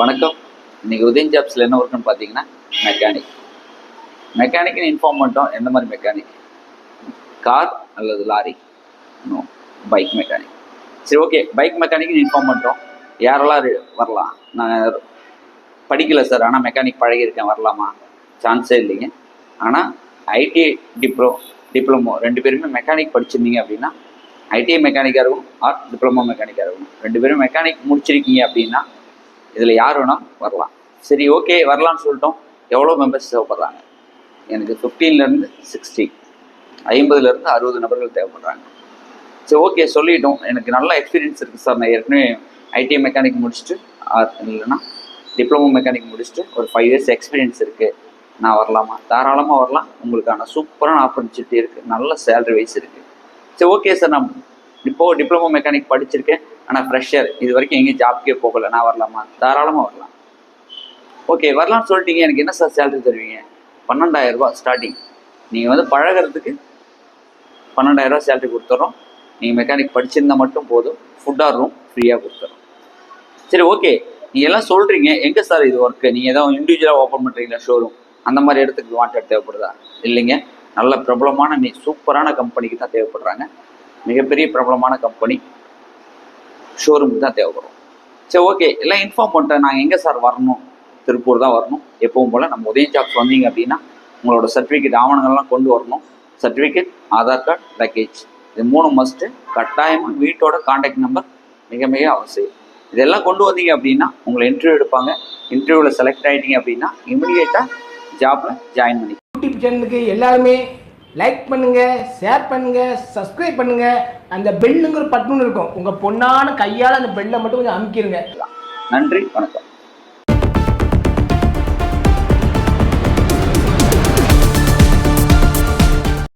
வணக்கம். இன்னைக்கு உதயன் ஜாப்ஸில் என்ன ஒர்க்குன்னு பார்த்தீங்கன்னா மெக்கானிக் மெக்கானிக்னு இன்ஃபார்ம் பண்ணிட்டோம். எந்த மாதிரி மெக்கானிக் கார் அல்லது லாரி நோ பைக் மெக்கானிக் சரி ஓகே பைக் மெக்கானிக்னு இன்ஃபார்ம் பண்ணிட்டோம். யாரெல்லாம் வரலாம்? நான் படிக்கல சார் ஆனால் மெக்கானிக் பழகியிருக்கேன். வரலாமா? சான்ஸே இல்லைங்க. ஆனால் ஐடி டிப்ளோ டிப்ளமோ ரெண்டு பேருமே மெக்கானிக் படிச்சிருந்தீங்க அப்படின்னா ஐடிஐ மெக்கானிக்காக இருக்கும் ஆர் டிப்ளமோ மெக்கானிக்காக இருக்கும் ரெண்டு பேரும் மெக்கானிக் முடிச்சிருக்கீங்க அப்படின்னா இதில் யார் வேணால் வரலாம். சரி ஓகே வரலான்னு சொல்லிட்டோம். எவ்வளோ மெம்பர்ஸ் தேவைப்படுறாங்க? எனக்கு ஃபிஃப்டீன்லேருந்து சிக்ஸ்டி ஐம்பதுலேருந்து அறுபது நபர்கள் தேவைப்படுறாங்க. சரி ஓகே சொல்லிட்டோம். எனக்கு நல்ல எக்ஸ்பீரியன்ஸ் இருக்குது சார் நான் ஏற்கனவே ஐடி மெக்கானிக் முடிச்சுட்டு ஆர் இல்லைன்னா டிப்ளமோ மெக்கானிக் முடிச்சுட்டு ஒரு ஃபைவ் இயர்ஸ் எக்ஸ்பீரியன்ஸ் இருக்குது நான் வரலாமா? தாராளமாக வரலாம். உங்களுக்கான சூப்பரான ஆப்பர்ச்சுனிட்டி இருக்குது நல்ல சேலரி வைஸ் இருக்குது சரி ஓகே சார் நான் இப்போது டிப்ளமோ மெக்கானிக் படிச்சிருக்கேன். ஆனால் ஃப்ரெஷர் இது வரைக்கும் எங்கேயும் ஜாப்க்கே போகல. நான் வரலாமா? தாராளமாக வரலாம். ஓகே வரலாம்னு சொல்லிட்டீங்க. எனக்கு என்ன சார் சேலரி தருவீங்க? பன்னெண்டாயிரம் ஸ்டார்டிங் நீங்கள் வந்து பழகுறதுக்கு பன்னெண்டாயிரரூபா சேலரி கொடுத்துட்றோம் நீங்கள் மெக்கானிக் படிச்சிருந்தா மட்டும் போதும். ஃபுட்டாக ரூம் ஃப்ரீயாக கொடுத்துறோம். சரி ஓகே நீங்கள் எல்லாம் சொல்கிறீங்க எங்கே சார் இது ஒர்க்கு நீங்கள் எதாவது இண்டிவிஜுவலாக ஓப்பன் பண்ணுறீங்களா ஷோரூம் அந்த மாதிரி இடத்துக்கு வாண்டட் தேவைப்படுதா? இல்லைங்க. நல்ல பிரபலமான நீ சூப்பரான கம்பெனிக்கு தான் தேவைப்படுறாங்க. மிகப்பெரிய பிரபலமான கம்பெனி ஷோரூமுக்கு தான் தேவைப்படும். சரி ஓகே எல்லாம் இன்ஃபார்ம் பண்ணிட்டேன். நாங்கள் எங்கே சார் வரணும்? திருப்பூர் தான் வரணும். எப்பவும் போல் நம்ம உதயம் ஜாப்ஸ் வந்தீங்க அப்படின்னா உங்களோட சர்டிஃபிகேட் ஆவணங்கள்லாம் கொண்டு வரணும். சர்டிஃபிகேட் ஆதார் கார்டு லக்கேஜ் இது மூணு மஸ்ட்டு கட்டாயமாக வீட்டோட காண்டாக்ட் நம்பர் மிக மிக அவசியம். இதெல்லாம் கொண்டு வந்தீங்க அப்படின்னா உங்களை இன்டர்வியூ எடுப்பாங்க. இன்டர்வியூவில் செலக்ட் ஆகிட்டீங்க அப்படின்னா இமிடியேட்டாக ஜாப்பில் ஜாயின் பண்ணி யூடியூப் சேனலுக்கு எல்லாருமே லைக் பண்ணுங்க ஷேர் பண்ணுங்க சப்ஸ்கிரைப் பண்ணுங்க. அந்த பெல்லுங்கிற பட்டுன்னு இருக்கும். உங்க பொண்ணான கையால அந்த பெல்லை மட்டும் கொஞ்சம் அமுக்கிருங்க. நன்றி வணக்கம்.